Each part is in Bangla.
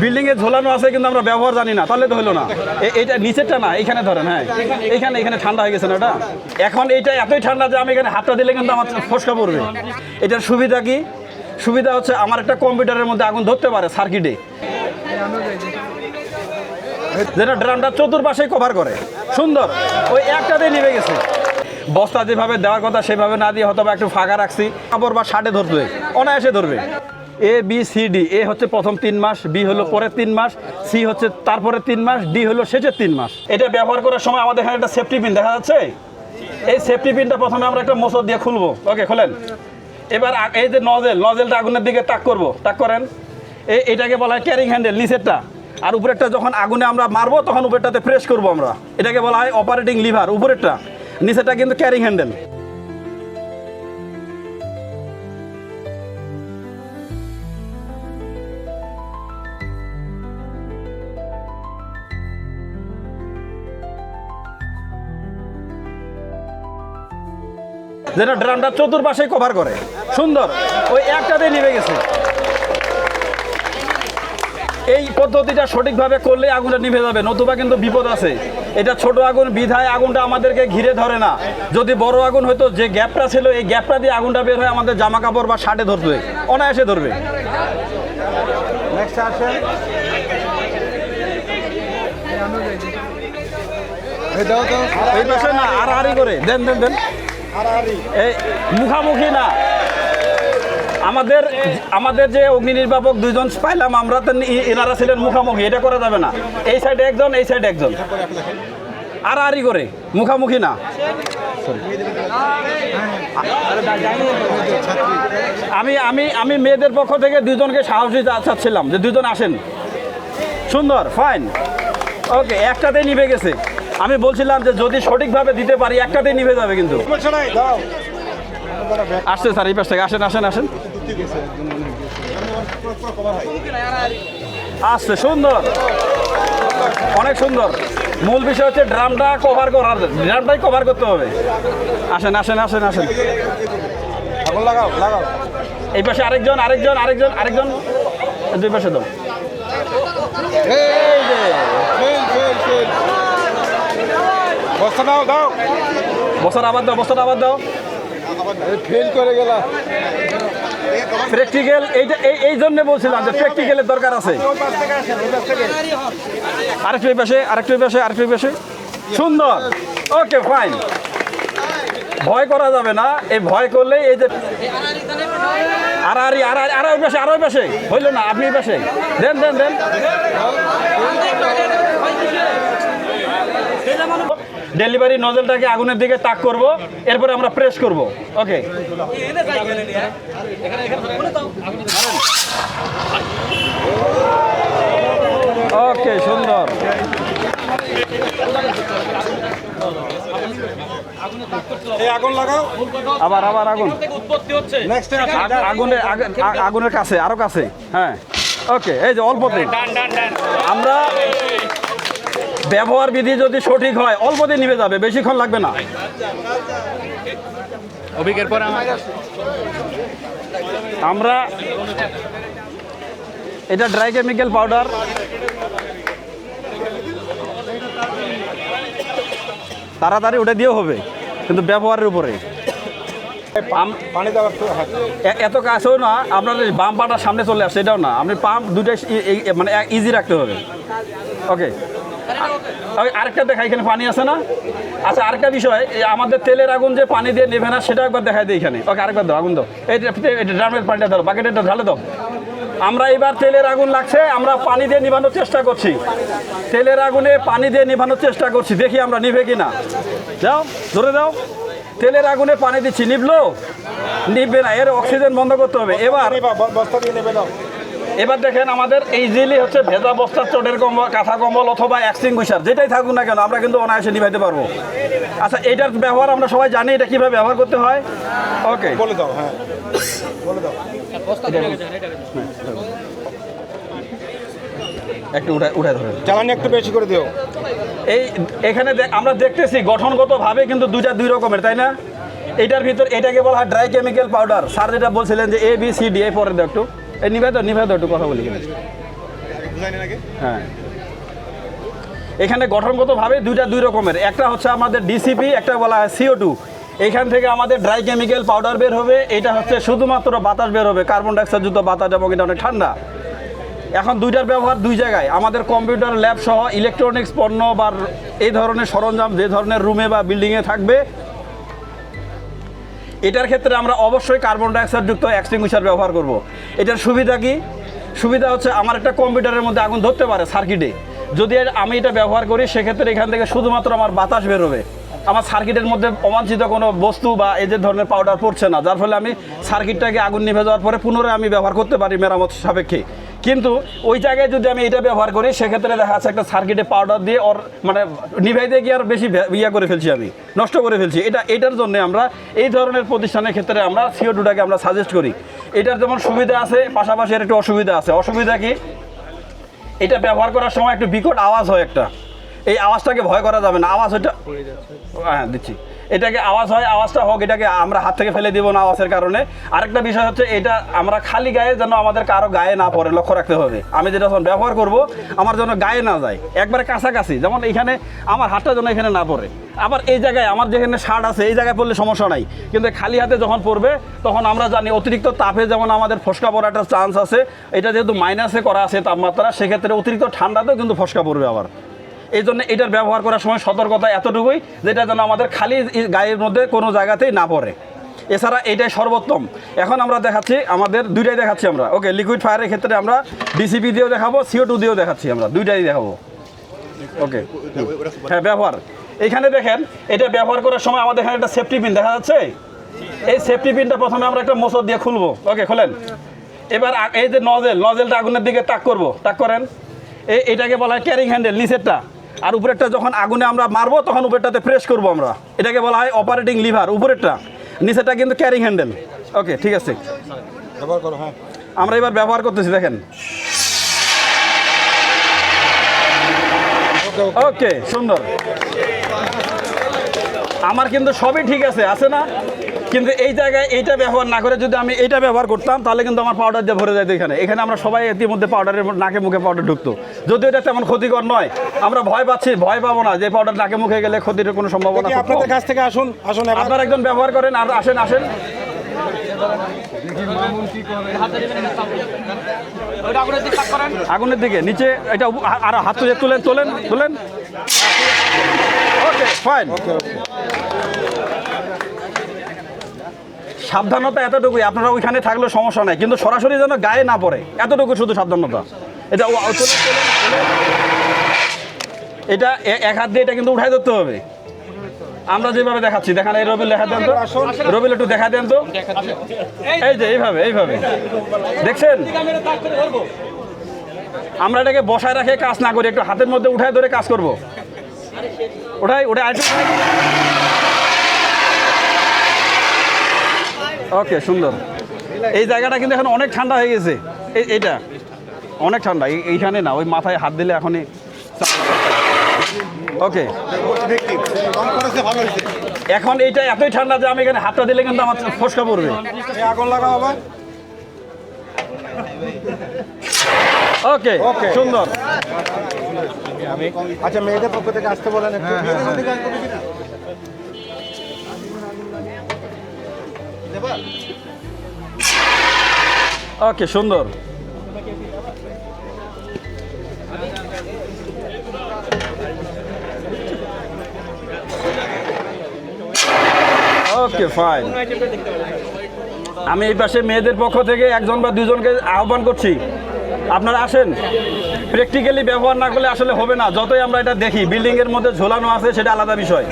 বিল্ডিং এ ঝোলানো আছে কিন্তু আমরা ব্যবহার জানি না, তাহলে তো হলো না। এ- এইটা নিচেরটা না, এখানে ধরেন হ্যাঁ। এখানে এখানে ঠান্ডা হয়ে গেছে না ওটা? এখন এইটা এতই ঠান্ডা যে আমি এখানে হাতটা দিলে কিন্তু আমার ফসকা পড়বে। এটার সুবিধা কি? সুবিধা হচ্ছে আমার একটা কম্পিউটারের মধ্যে আগুন ধরতে পারে সার্কিটে। যেটা ড্রামটা চতুর্পাশে কভার করে। সুন্দর। ওই একটাতে নিভে গেছে। বস্তা যেভাবে দেওয়ার কথা সেভাবে না দিয়ে হয়তো একটু ফাঁকা রাখছি। কাপড় বা শার্টে ধরবে অনায়াসে ধরবে। A B C D A হচ্ছে প্রথম তিন মাস বি হলো পরের তিন মাস সি হচ্ছে তারপরে তিন মাস ডি হলো শেষের তিন মাস। এটা ব্যবহার করার সময় আমাদের এখানে একটা সেফটি পিন দেখা যাচ্ছে? এই সেফটি পিনটা প্রথমে আমরা একটা মোচর দিয়ে খুলবো। ওকে খোলেন। এবার এই যে নজেল নজেলটা আগুনের দিকে তাক করব। তাক করেন। এই এটাকে বলা হয় ক্যারিং হ্যান্ডেল নিচেরটা। আর উপরেরটা যখন আগুনে আমরা মারবো, তখন উপরেরটাতে প্রেস করব আমরা। এটাকে বলা হয় অপারেটিং লিভার উপরেরটা। নিচেরটা কিন্তু ক্যারিং হ্যান্ডেল যেটা ড্রামটা চতুর্পাশে কভার করে। সুন্দর। ওই একটাতে নিভে গেছে। এই পদ্ধতিটা সঠিকভাবে করলে আগুনটা নিভে যাবে নতুবা কিন্তু বিপদ আছে। এটা ছোট আগুন বিধায় আগুনটা আমাদেরকে ঘিরে ধরে না। যদি বড় আগুন হয়তো যে গ্যাপটা ছিল এই গ্যাপটা দিয়ে আগুনটা বের হয়ে আমাদের জামা কাপড় বা শার্টে ধরবে। অনায়াসে ধরবে। এই পাশে না আড়াআড়ি করে। দেন দেন দেন। এই মুখামুখি না। আমাদের আমাদের যে অগ্নি নির্বাপক দুইজন পাইলাম, আমরা তো এনারা ছিলেন মুখামুখি, এটা করা যাবে না। এই সাইডে একজন, এই সাইডে একজন। আড়াআড়ি করে, মুখামুখি না। আমি আমি আমি মেয়েদের পক্ষ থেকে দুজনকে সাহসী চাচ্ছিলাম যে দুজন আসেন। সুন্দর ফাইন ওকে একটাতে নিভে গেছে। আমি বলছিলাম যে যদি সঠিকভাবে দিতে পারি একটাতে নিভে যাবে কিন্তু। আসছে স্যার এই পাশ থেকে। আসেন আসেন আসেন। আসছে সুন্দর। অনেক সুন্দর। মূল বিষয় হচ্ছে ড্রামটা কভার করার ড্রামটাই কভার করতে হবে। আসেন আসেন আসেন আসেন। লাগাও লাগাও। এই পাশে আরেকজন আরেকজন আরেকজন আরেকজন। দুই পাশে দাও। এই যে। বস্তা দাও দাও। বছর আবার দাও বছর আবার দাও। ফেল করে গেলা। প্র্যাকটিক্যাল এইটা এই এই জন্য বলছিলাম যে প্র্যাকটিক্যালের দরকার আছে। আরেকটু পাশে আরেকটু পাশে আরেকটু পাশে। সুন্দর। ওকে ফাইন ভয় করা যাবে না। এই ভয় করলে এই যে আড়াআড়ি আড়াআড়ি আড়াই পাশে আড়াই পাশে। হইল না আপনি পাশে। দেন দেন দেন। ডেলিভারি নজলটাকে আগুনের দিকে তাক করব এরপরে আমরা প্রেস করব। ওকে ওকে সুন্দর। আগুন লাগাও। আবার আবার আগুন। নেক্সট আগুনের আগুনের কাছে আরও কাছে। হ্যাঁ। ওকে এই যে অল্পতে আমরা ব্যবহার বিধি যদি সঠিক হয় অল্পতে নিভে যাবে বেশিক্ষণ লাগবে না। অভিজ্ঞের পর আমরা। এটা ড্রাই কেমিক্যাল পাউডার তাড়াতাড়ি ওটা দিয়েও হবে কিন্তু ব্যবহারের উপরে। এত কাছেও না আপনার বাম পাটা সামনে চলে আসছে এটাও না। আপনি পাম্প দুটাই মানে ইজি রাখতে হবে। ওকে আরেকটা দেখা, এখানে পানি আছে না? আচ্ছা আরেকটা বিষয়, এই আমাদের তেলের আগুন যে পানি দিয়ে নেবে না, সেটা একবার দেখাই দিই এখানে। ওকে, আরেকবার দাও, আগুন দাও। এই ড্রামের পানিটা দাও বাকেটটা ঢালে দাও। আমরা এবার তেলের আগুন লাগছে, আমরা পানি দিয়ে নিভানোর চেষ্টা করছি। তেলের আগুনে পানি দিয়ে নিভানোর চেষ্টা করছি, দেখি আমরা নিভে কিনা। যাও, ধরে দাও তেলের আগুনে পানি দিচ্ছি নিভলো নিভবে না, এর অক্সিজেন বন্ধ করতে হবে। এবার এবার দেখেন আমাদের এই ইজিলি হচ্ছে ভেজা বস্তার চটের কম্বল কাঁথা কম্বল অথবা এক্সটিংগুইশার যেটাই থাকুক না কেন আমরা কিন্তু অনায়াসে নিভাইতে পারব। আচ্ছা এটার ব্যবহার আমরা সবাই জানি এটা কীভাবে ব্যবহার করতে হয়? ওকে বলে দাও হ্যাঁ। বলে দাও। একটু উঠায় উঠায় ধরেন জ্বালানি একটু বেশি করে দিও। এই এখানে আমরা দেখতেছি গঠনগতভাবে কিন্তু দুইটা দুই রকমের তাই না? এটার ভিতর এটাকে বলা হয় ড্রাই কেমিক্যাল পাউডার স্যার যেটা বলছিলেন যে A B C D A পরে একটু। এই নিবে তো নিবে তো একটু কথা বলি। হ্যাঁ। এখানে গঠনগতভাবে দুইটা দুই রকমের। একটা হচ্ছে আমাদের ডিসিপি একটা বলা হয় সিও টু এইখান থেকে আমাদের ড্রাই কেমিক্যাল পাউডার বের হবে। এটা হচ্ছে শুধুমাত্র বাতাস বের হবে। কার্বন ডাইঅক্সাইড যুক্ত বাতাস এবং এটা অনেক ঠান্ডা। এখন দুইটার ব্যবহার দুই জায়গায়। আমাদের কম্পিউটার ল্যাব সহ ইলেকট্রনিক্স পণ্য বা এই ধরনের সরঞ্জাম যে ধরনের রুমে বা বিল্ডিংয়ে থাকবে এটার ক্ষেত্রে আমরা অবশ্যই কার্বন ডাইঅক্সাইড যুক্ত এক্সটিংগুইশার ব্যবহার করব। এটার সুবিধা কি? সুবিধা হচ্ছে আমার একটা কম্পিউটারের মধ্যে আগুন ধরতে পারে সার্কিটে যদি আমি এটা ব্যবহার করি, সেক্ষেত্রে এখান থেকে শুধুমাত্র আমার বাতাস বেরোবে। আমার সার্কিটের মধ্যে অবাঞ্ছিত কোনো বস্তু বা এই যে ধরনের পাউডার পড়ছে না, যার ফলে আমি সার্কিটটাকে আগুন নিভে যাওয়ার পরে পুনরায় আমি ব্যবহার করতে পারি মেরামত সাপেক্ষে। কিন্তু ওই জায়গায় যদি আমি এটা ব্যবহার করি, সেক্ষেত্রে দেখা যাচ্ছে একটা সার্কিটে পাউডার দিয়ে ওর মানে নিভাই দিয়ে গিয়ে আর বেশি ইয়া করে ফেলছি আমি, নষ্ট করে ফেলছি। এটা এটার জন্য আমরা এই ধরনের প্রতিষ্ঠানের ক্ষেত্রে আমরা সিও টুটাকে আমরা সাজেস্ট করি। এটার যেমন সুবিধা আছে, পাশাপাশি এর একটু অসুবিধা আছে। অসুবিধা কি? এটা ব্যবহার করার সময় একটু বিকট আওয়াজ হয় একটা। এই আওয়াজটাকে ভয় করা যাবে না। আওয়াজ ওইটা হ্যাঁ দিচ্ছি। এটাকে আওয়াজ হয়, আওয়াজটা হোক, এটাকে আমরা হাত থেকে ফেলে দিব না আওয়াজের কারণে। আরেকটা বিষয় হচ্ছে, এটা আমরা খালি গায়ে যেন আমাদের কারও গায়ে না পড়ে, লক্ষ্য রাখতে হবে। আমি যেটা যখন ব্যবহার করব, আমার যেন গায়ে না যায়। একবারে কাছাকাছি, যেমন এখানে আমার হাতটা যেন এখানে না পড়ে। আবার এই জায়গায়, আমার যেখানে শার্ট আছে, এই জায়গায় পড়লে সমস্যা নাই। কিন্তু খালি হাতে যখন পড়বে, তখন আমরা জানি অতিরিক্ত তাপে যেমন আমাদের ফসকা পড়ার একটা চান্স আছে, এটা যেহেতু মাইনাসে করা আছে তাপমাত্রা, সেক্ষেত্রে অতিরিক্ত ঠান্ডাতেও কিন্তু ফসকা পড়বে আবার। এই জন্য এটার ব্যবহার করার সময় সতর্কতা এতটুকুই যেটা যেন আমাদের খালি গায়ের মধ্যে কোনো জায়গাতেই না পড়ে। এছাড়া এটাই সর্বোত্তম। এখন আমরা দেখাচ্ছি, আমাদের দুইটাই দেখাচ্ছি আমরা। ওকে লিকুইড ফায়ারের ক্ষেত্রে আমরা ডিসিপি দিয়েও দেখাবো সিও টু দিয়েও দেখাচ্ছি আমরা। দুইটাই দেখাবো। ওকে হ্যাঁ ব্যবহার। এইখানে দেখেন, এটা ব্যবহার করার সময় আমাদের এখানে একটা সেফটি পিন দেখা যাচ্ছে? এই সেফটি পিনটা প্রথমে আমরা একটা মোচর দিয়ে খুলবো। ওকে, খোলেন। এবার এই যে নজেল নজেলটা আগুনের দিকে তাক করব। তাক করেন। এটাকে বলা হয় ক্যারিং হ্যান্ডেল নিচেরটা। আর উপরেরটা যখন আগুনে আমরা মারবো তখন উপরেরটাতে প্রেস করব আমরা। এটাকে বলা হয় অপারেটিং লিভার উপরেরটা। নিচেরটা কিন্তু ক্যারিং হ্যান্ডেল ওকে ঠিক আছে। হ্যাঁ। আমরা এবার ব্যবহার করতেছি দেখেন। ওকে সুন্দর। আমার কিন্তু সবই ঠিক আছে আছে না? কিন্তু এই জায়গায় এইটা ব্যবহার না করে যদি আমি এইটা ব্যবহার করতাম তাহলে কিন্তু আমার পাউডার দিয়ে ভরে যেত এখানে। এখানে আমরা সবাই ইতিমধ্যে পাউডারের নাকে মুখে পাউডার ঢুকতো। যদিও এটা তেমন ক্ষতিকর নয় আমরা ভয় পাচ্ছি ভয় পাবো না যে পাউডার নাকে মুখে গেলে ক্ষতির কোনো সম্ভাবনা আপনাদের কাছ থেকে আসুন আসুন আপনারা একজন ব্যবহার করেন আর আসেন আসেন। আগুনের দিকে নিচে এটা আর হাত তুলে তুলেন তোলেন তোলেন। ওকে ফাইন ওকে ওকে সাবধানতা এতটুকুই, আপনারা ওইখানে থাকলেও সমস্যা নাই, কিন্তু সরাসরি যেন গায়ে না পড়ে, এতটুকু শুধু সাবধানতা। এটা। এটা এক হাত দিয়ে এটা কিন্তু উঠাই ধরতে হবে। আমরা যেভাবে দেখাচ্ছি, দেখান এই রবিল দেখা দেন তো। রবিল একটু দেখা দেন তো। এই যে, এইভাবে এইভাবে। দেখছেন? আমরা এটাকে বসায় রাখে কাজ না করি, একটু হাতের মধ্যে উঠায় ধরে কাজ করব। ওটাই ওটা আরেকটু উঠাই। ওকে সুন্দর। এই জায়গাটা কিন্তু এখন অনেক ঠান্ডা হয়ে গেছে। এই এইটা। অনেক ঠান্ডা। এইখানে না ওই মাথায় হাত দিলে এখনই ওকে। এখন এইটা এতই ঠান্ডা যে আমি এখানে হাতটা দিলে কিন্তু আমার ফসকা পড়বে। আগুন লাগাও আবার ওকে ওকে। সুন্দর। আচ্ছা মেয়েদের পক্ষ থেকে আসতে বলেন একটু। ওকে, সুন্দর। Okay, fine. আমি এই পাশে মেয়েদের পক্ষ থেকে একজন বা দুজনকে আহ্বান করছি। আপনারা আসেন। প্র্যাকটিক্যালি ব্যবহার না করলে আসলে হবে না। যতই আমরা এটা দেখি বিল্ডিং এর মধ্যে ঝোলানো আছে, সেটা আলাদা বিষয়।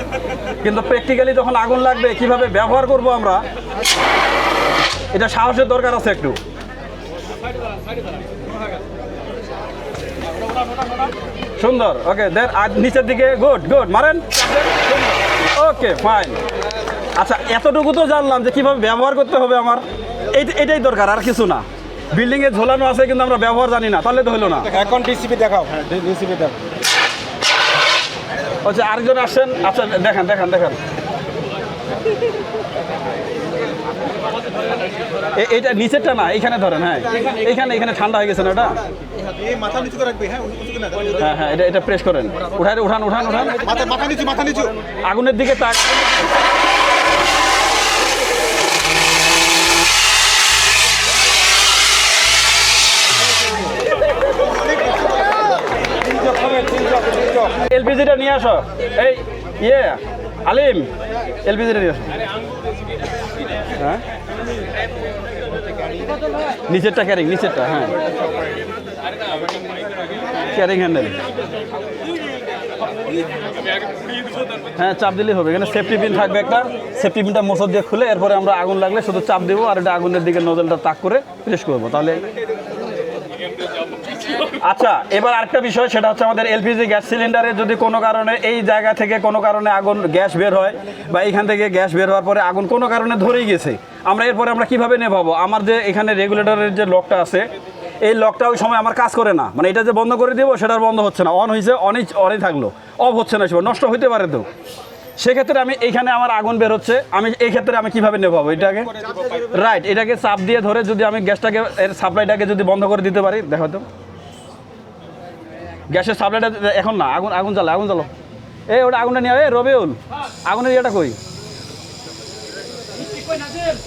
কিন্তু প্র্যাকটিক্যালি যখন আগুন লাগবে, কীভাবে ব্যবহার করব আমরা? এটা সাহসের দরকার আছে একটু। সুন্দর ওকে দেন আর নিচের দিকে গুড গুড মারেন। ওকে ফাইন আচ্ছা এতটুকু তো জানলাম যে কীভাবে ব্যবহার করতে হবে আমার। এই- এটাই দরকার আর কিছু না। বিল্ডিং এ ঝোলানো আছে কিন্তু আমরা ব্যবহার জানি না তাহলে তো হলো না। এখন ডিসিপি দেখাও। হ্যাঁ ডিসিপি দেখাও। আচ্ছা আরেকজন আসছেন। আচ্ছা দেখান দেখান দেখান। এ- এইটা নিচেরটা না এখানে ধরেন হ্যাঁ। এইখানে এখানে ঠান্ডা হয়ে গেছে না ওটা মাথা নিচু করে হ্যাঁ। হ্যাঁ হ্যাঁ এটা এটা প্রেস করেন। উঠান উঠান উঠান উঠান। মাথা মাথা নিচু মাথা নিচু। আগুনের দিকে তাক। এলপিজিটা নিয়ে আসো। এই ইয়ে আলিম। এলপিজিটা নিয়ে আসো। হ্যাঁ? নিচেরটা ক্যারিং নিচেরটা হ্যাঁ। ক্যারিং হ্যান্ডেল হ্যাঁ চাপ দিলেই হবে। এখানে সেফটি পিন থাকবে একটা। সেফটি পিনটা মোসর দিয়ে খুলে এরপরে আমরা আগুন লাগলে শুধু চাপ দেবো আর এটা আগুনের দিকে নজলটা তাক করে প্রেস করব। তাহলে আচ্ছা এবার আরেকটা বিষয়, সেটা হচ্ছে আমাদের এলপিজি গ্যাস সিলিন্ডারে যদি কোনো কারণে এই জায়গা থেকে কোনো কারণে আগুন, গ্যাস বের হয় বা এখান থেকে গ্যাস বের হওয়ার পরে আগুন কোনো কারণে ধরেই গেছে, আমরা এরপরে আমরা কীভাবে নেভাবো? আমার যে এখানে রেগুলেটরের যে লকটা আছে, এই লকটা ওই সময় আমার কাজ করে না। মানে এটা যে বন্ধ করে দিব সেটার বন্ধ হচ্ছে না। অন হয়েছে অনই অনই থাকল। অফ হচ্ছে না সেটা নষ্ট হইতে পারে তো। সেক্ষেত্রে আমি এইখানে আমার আগুন বের হচ্ছে, আমি এই ক্ষেত্রে আমি কীভাবে নেভাবো? এটাকে রাইট এটাকে চাপ দিয়ে ধরে যদি আমি গ্যাসটাকে, এর সাপ্লাইটাকে যদি বন্ধ করে দিতে পারি দেখো তো। গ্যাসের সাপ্লাইটা এখন না, আগুন আগুন জ্বালা, আগুন জ্বালো এই, ওটা আগুনটা নিয়ে এই, রবিউল, আগুনের ইয়েটা কই?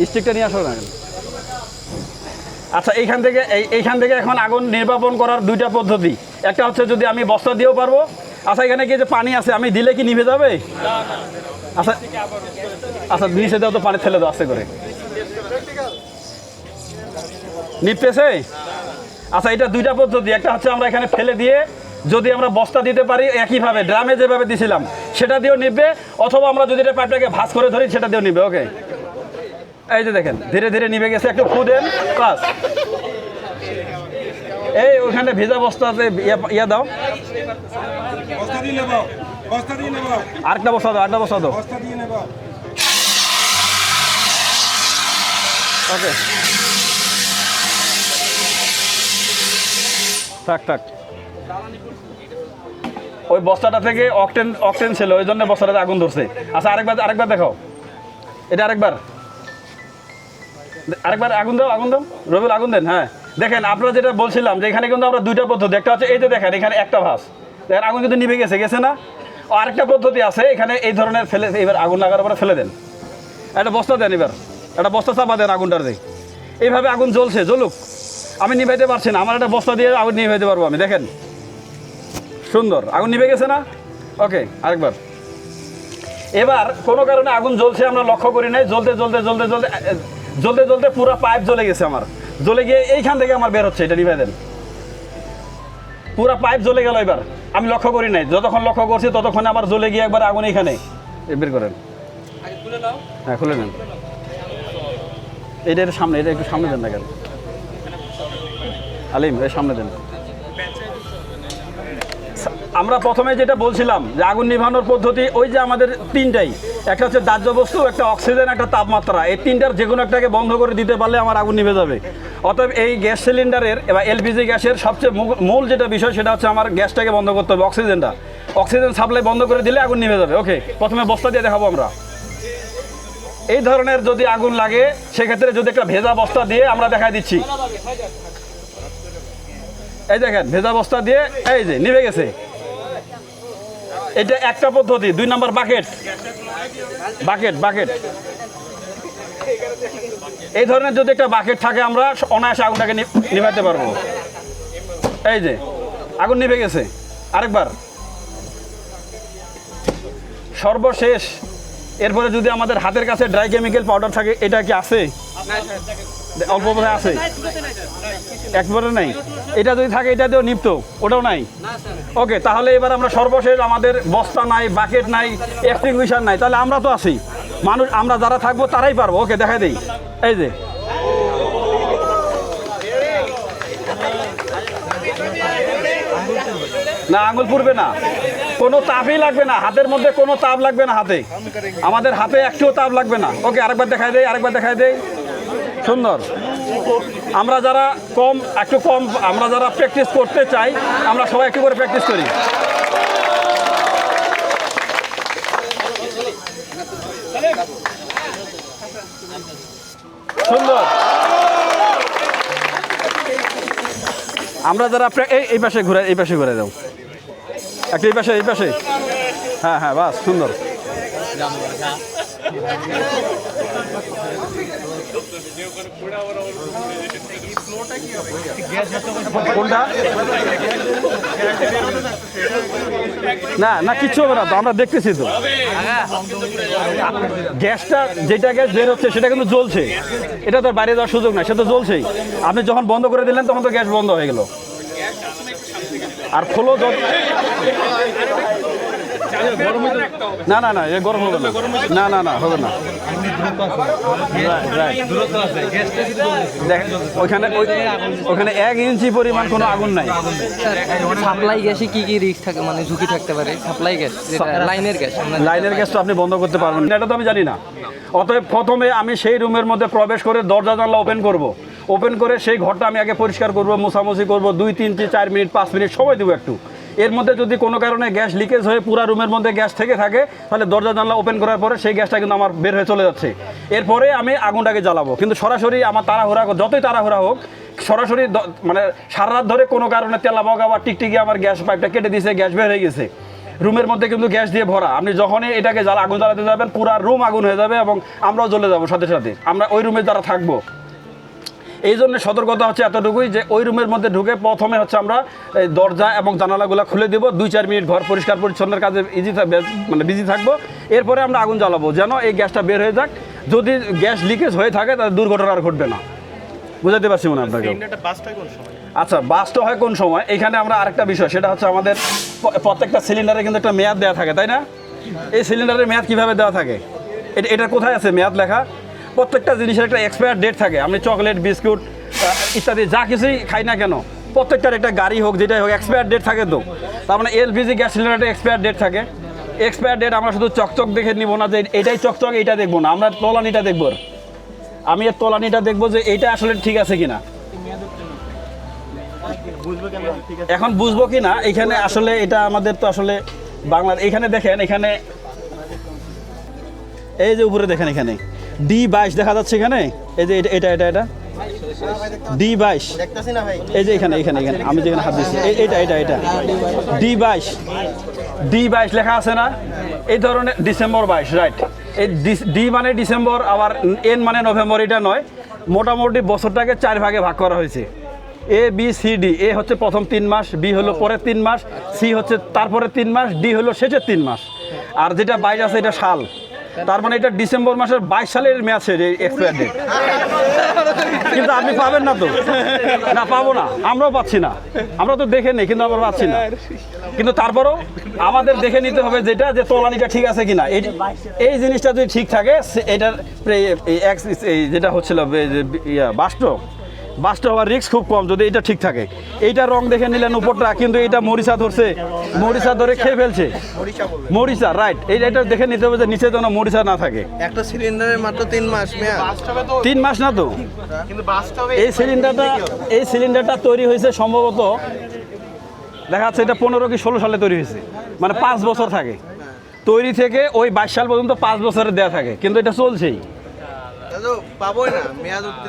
স্টিকটা নিয়ে আসো না আচ্ছা এইখান থেকে, এই এইখান থেকে এখন আগুন নির্বাপন করার দুইটা পদ্ধতি। একটা হচ্ছে যদি আমি বস্তা দিয়েও পারব। আচ্ছা এখানে কি যে পানি আছে, আমি দিলে কি নিভে যাবে? আচ্ছা আচ্ছা নিচে দাও তো, পানি ফেলে দাও আস্তে করে। নিপতেছে? আচ্ছা এটা দুইটা পদ্ধতি। একটা হচ্ছে আমরা এখানে ফেলে দিয়ে যদি আমরা বস্তা দিতে পারি একইভাবে ড্রামে যেভাবে দিছিলাম সেটা দিয়েও নিবে অথবা আমরা যদি এটা পাইপটাকে ভাঁজ করে ধরি সেটা দিয়েও নিবে ওকে এই যে দেখেন ধীরে ধীরে নিভে গেছে একটু ফু দেন বাস। এই ওখানে ভেজা বস্তাতে ইয়া- ইয়া দাও। বস্তা দিয়ে নেব বস্তা দিয়ে নেব। আরেকটা বস্তা দাও আরেকটা বস্তা দাও। বস্তা দিয়ে নেব। ওকে। থাক থাক। ওই বস্তাটা থেকে অকটেন অকটেন ছিল, ওই জন্য বস্তাটাতে আগুন ধরছে। আচ্ছা আরেকবার আরেকবার দেখাও। এটা আরেকবার। আরেকবার আগুন দাও আগুন দাও। রবিউল, আগুন দেন হ্যাঁ। দেখেন, আপনারা যেটা বলছিলাম যে এখানে কিন্তু আমরা দুইটা পদ্ধতি। একটা হচ্ছে এই যে দেখেন, এখানে একটা ভাস দেখেন, আগুন কিন্তু নিভে গেছে গেছে না? আরেকটা পদ্ধতি আছে, এখানে এই ধরনের ফেলে, এবার আগুন লাগার পরে ফেলে দেন। একটা বস্তা দেন এবার। একটা বস্তা চাপা দেন আগুনটার দিয়ে এইভাবে আগুন জ্বলছে, জ্বলুক। আমি নিভাইতে পারছি না, আমার একটা বস্তা দিয়ে আগুন নিভাইতে পারব আমি। দেখেন সুন্দর। আগুন নিভে গেছে না? ওকে, আরেকবার। এবার কোনো কারণে আগুন জ্বলছে আমরা লক্ষ্য করি নাই। জ্বলতে জ্বলতে জ্বলতে জ্বলতে জ্বলতে জ্বলতে পুরো পাইপ জ্বলে গেছে আমার। জ্বলে গিয়ে এইখান থেকে আমার বের হচ্ছে, এটা নিভাই দেন। পুরো পাইপ জ্বলে গেল এবার। আমি লক্ষ্য করি নাই। যতক্ষণ লক্ষ্য করছি ততক্ষণে আমার জ্বলে গিয়ে একবার আগুন এইখানে। বের করেন। হ্যাঁ খুলে নেন। এটা সামনে, এটা একটু সামনে দেন না কেন? আলিম এই সামনে দেন। আমরা প্রথমে যেটা বলছিলাম যে আগুন নিভানোর পদ্ধতি ওই যে আমাদের তিনটাই। একটা হচ্ছে দাহ্য বস্তু, একটা অক্সিজেন, একটা তাপমাত্রা। এই তিনটার যে কোনো একটাকে বন্ধ করে দিতে পারলে আমার আগুন নিভে যাবে। অতএব এই গ্যাস সিলিন্ডারের এবার এলপিজি গ্যাসের সবচেয়ে মূল- যেটা বিষয় সেটা হচ্ছে আমার গ্যাসটাকে বন্ধ করতে হবে, অক্সিজেনটা। অক্সিজেন সাপ্লাই বন্ধ করে দিলে আগুন নিভে যাবে। ওকে প্রথমে বস্তা দিয়ে দেখাবো আমরা। এই ধরনের যদি আগুন লাগে, সেক্ষেত্রে যদি একটা ভেজা বস্তা দিয়ে আমরা দেখাই দিচ্ছি। এই দেখেন, ভেজা বস্তা দিয়ে, এই যে, নিভে গেছে। এটা একটা পদ্ধতি, দুই নাম্বার বাকেট। Bucket bucket. এই ধরনের যদি একটা বাকেট থাকে, আমরা অনায়াসে আগুনটাকে নিভাতে পারব। এই যে, আগুন নিভে গেছে। আরেকবার। সর্বশেষ, এরপরে যদি আমাদের হাতের কাছে ড্রাই কেমিক্যাল পাউডার থাকে, এটা কি আছে? অল্প আছে। একবারে নাই। এটা যদি থাকে, এটা দিয়েও নিপ্ত। ওটাও নাই। ওকে তাহলে এবার আমরা সর্বশেষ আমাদের বস্তা নাই বাকেট নাই এক্সটিংগুইশার নাই। তাহলে আমরা তো আছি। মানুষ, আমরা যারা থাকব তারাই পারব। ওকে দেখাই দেই। এই যে। না, আঙুল পুড়বে না। কোনো তাপই লাগবে না। হাতের মধ্যে কোনো তাপ লাগবে না হাতে। আমাদের হাতে একটুও তাপ লাগবে না। ওকে আরেকবার দেখাই দেয় আরেকবার দেখাই দেই। সুন্দর। আমরা যারা কম, একটু কম, আমরা যারা প্র্যাকটিস করতে চাই, আমরা সবাই একটু করে প্র্যাকটিস করি। সুন্দর। আমরা যারা এই এই পাশে ঘুরে, এই পাশে ঘুরে যাও। একটা এই পাশে এই পাশে। হ্যাঁ হ্যাঁ বাস, সুন্দর। না না, কিচ্ছু হবে না তো আমরা দেখতেছি তো। গ্যাসটা, যেটা গ্যাস বের হচ্ছে, সেটা কিন্তু জ্বলছে। এটা তো বাইরে যাওয়ার সুযোগ নাই, সে তো জ্বলছেই। আপনি যখন বন্ধ করে দিলেন, তখন তো গ্যাস বন্ধ হয়ে গেল। আর খোলো না না না এ গরম হবে না। না না না হবে না। ওই- ওখানে এক ইঞ্চি পরিমাণ কোনো আগুন নাই। সাপ্লাই গ্যাসে কি কি রিস্ক থাকে? মানে ঝুঁকি থাকতে পারে। সাপ্লাই গ্যাস লাইনের গ্যাস লাইনের গ্যাস তো আপনি বন্ধ করতে পারবেন এটা তো আমি জানি না। অতএব প্রথমে আমি সেই রুমের মধ্যে প্রবেশ করে দরজা জানলা ওপেন করব। ওপেন করে সেই ঘরটা আমি আগে পরিষ্কার করব মোছামুছি করব দুই তিন তিন চার মিনিট পাঁচ মিনিট সময় দেবো একটু। এর মধ্যে যদি কোনো কারণে গ্যাস লিকেজ হয়ে পুরো রুমের মধ্যে গ্যাস থেকে থাকে, তাহলে দরজা জানলা ওপেন করার পরে সেই গ্যাসটা কিন্তু আমার বের হয়ে চলে যাচ্ছে। এরপরে আমি আগুনটাকে জ্বালাবো। কিন্তু সরাসরি আমার তাড়াহুড়া হোক যতই তাড়াহুড়া হোক, সরাসরি মানে সারা রাত ধরে কোনো কারণে তেলা বগা বা টিকটিকি আমার গ্যাস পাইপটা কেটে দিয়েছে গ্যাস বের হয়ে গেছে। রুমের মধ্যে কিন্তু গ্যাস দিয়ে ভরা। আপনি যখনই এটাকে জ্বালা আগুন জ্বালাতে যাবেন, পুরা রুম আগুন হয়ে যাবে এবং আমরাও জ্বলে যাব সাথে সাথে। আমরা ওই রুমে যারা থাকব এই জন্য সতর্কতা হচ্ছে এতটুকুই যে ওই রুমের মধ্যে ঢুকে প্রথমে হচ্ছে আমরা এই দরজা এবং জানালাগুলো খুলে দেবো। দুই চার মিনিট ঘর পরিষ্কার পরিচ্ছন্নের কাজে ইজি মানে বিজি থাকব। এরপরে আমরা আগুন জ্বালাবো যেন এই গ্যাসটা বের হয়ে যাক। যদি গ্যাস লিকেজ হয়ে থাকে তাহলে দুর্ঘটনা আর ঘটবে না। বুঝাতে পারছি মনে আপনাকে? আচ্ছা বাসটা হয় কোন সময়? এখানে আমরা আরেকটা বিষয় সেটা হচ্ছে আমাদের প্রত্যেকটা সিলিন্ডারে কিন্তু একটা মেয়াদ দেওয়া থাকে তাই না? এই সিলিন্ডারের মেয়াদ কীভাবে দেওয়া থাকে? এটা এটা কোথায় আছে মেয়াদ লেখা? প্রত্যেকটা জিনিসের একটা এক্সপায়ার ডেট থাকে। আপনি চকলেট বিস্কুট ইত্যাদি যা কিছুই খাই না কেন, প্রত্যেকটার একটা গাড়ি হোক, যেটাই হোক এক্সপায়ার ডেট থাকে তো। তার মানে এলপিজি গ্যাস সিলিন্ডারটা এক্সপায়ার ডেট থাকে। এক্সপায়ার ডেট আমরা শুধু চকচক দেখে নিব না যে এটাই চকচক, এইটা দেখব না। আমরা তলানিটা দেখব। আমি এর তলানিটা দেখব যে এইটা আসলে ঠিক আছে কিনা। এখন বুঝব কি না এখানে আসলে এটা আমাদের তো আসলে বাংলার এখানে দেখেন, এখানে এই যে উপরে দেখেন এখানে। ডি বাইশ দেখা যাচ্ছে এখানে? এই যে এটা এটা এটা ডি বাইশ। এই যে এখানে এখানে এখানে। আমি যেখানে হাত দিচ্ছি এটা এটা এটা। ডি বাইশ। ডি বাইশ লেখা আছে না? এই ধরনের ডিসেম্বর বাইশ রাইট এই ডি মানে ডিসেম্বর, আবার এন মানে নভেম্বর, এটা নয়। মোটামুটি বছরটাকে চার ভাগে ভাগ করা হয়েছে। A B C D A হচ্ছে প্রথম তিন মাস বি হলো পরের তিন মাস সি হচ্ছে তারপরে তিন মাস ডি হলো শেষের তিন মাস। আর যেটা বাইশ আছে, এটা সাল। তার মানে এটা ডিসেম্বর মাসের বাইশ সালের মেয়াদ শেষ এক্সপায়ার ডেট কিন্তু আপনি পাবেন না তো। না পাবো না। আমরাও পাচ্ছি না। আমরা তো দেখে নেই কিন্তু আমরা পাচ্ছি না। কিন্তু তারপরেও আমাদের দেখে নিতে হবে যেটা যে তলানিটা ঠিক আছে কিনা। এই এই জিনিসটা যদি ঠিক থাকে এটার এই যেটা হচ্ছিল বে- যে ইয়া, বাষ্ট বাসটা হওয়ার রিস্ক খুব কম যদি এটা ঠিক থাকে। এইটা রং দেখে নিলেন উপরটা কিন্তু এটা মরিচা ধরছে। মরিচা ধরে খেয়ে ফেলছে। মরিচা রাইট এইটা এটা দেখে নিতে হবে যে নিচে যেন মরিচা না থাকে। একটা সিলিন্ডারের মাত্র তিন মাস মেয়াদ তিন মাস না তো? এই সিলিন্ডারটা এই সিলিন্ডারটা তৈরি হয়েছে সম্ভবত দেখা যাচ্ছে এটা পনেরো কি ষোলো সালে তৈরি হয়েছে। মানে পাঁচ বছর থাকে। তৈরি থেকে ওই বাইশ সাল পর্যন্ত পাঁচ বছরের দেওয়া থাকে। কিন্তু এটা চলছেই।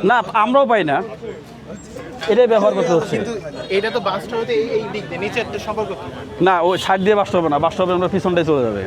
না আমরাও পাই না। এটাই ব্যবহার করতে হচ্ছে। কিন্তু এটা তো বাসটা এই দিক দিয়ে নিচের সম্পর্ক না ওই সাইড দিয়ে বাস্তব না বাস্তবে আমরা পিছনটাই চলে যাবে।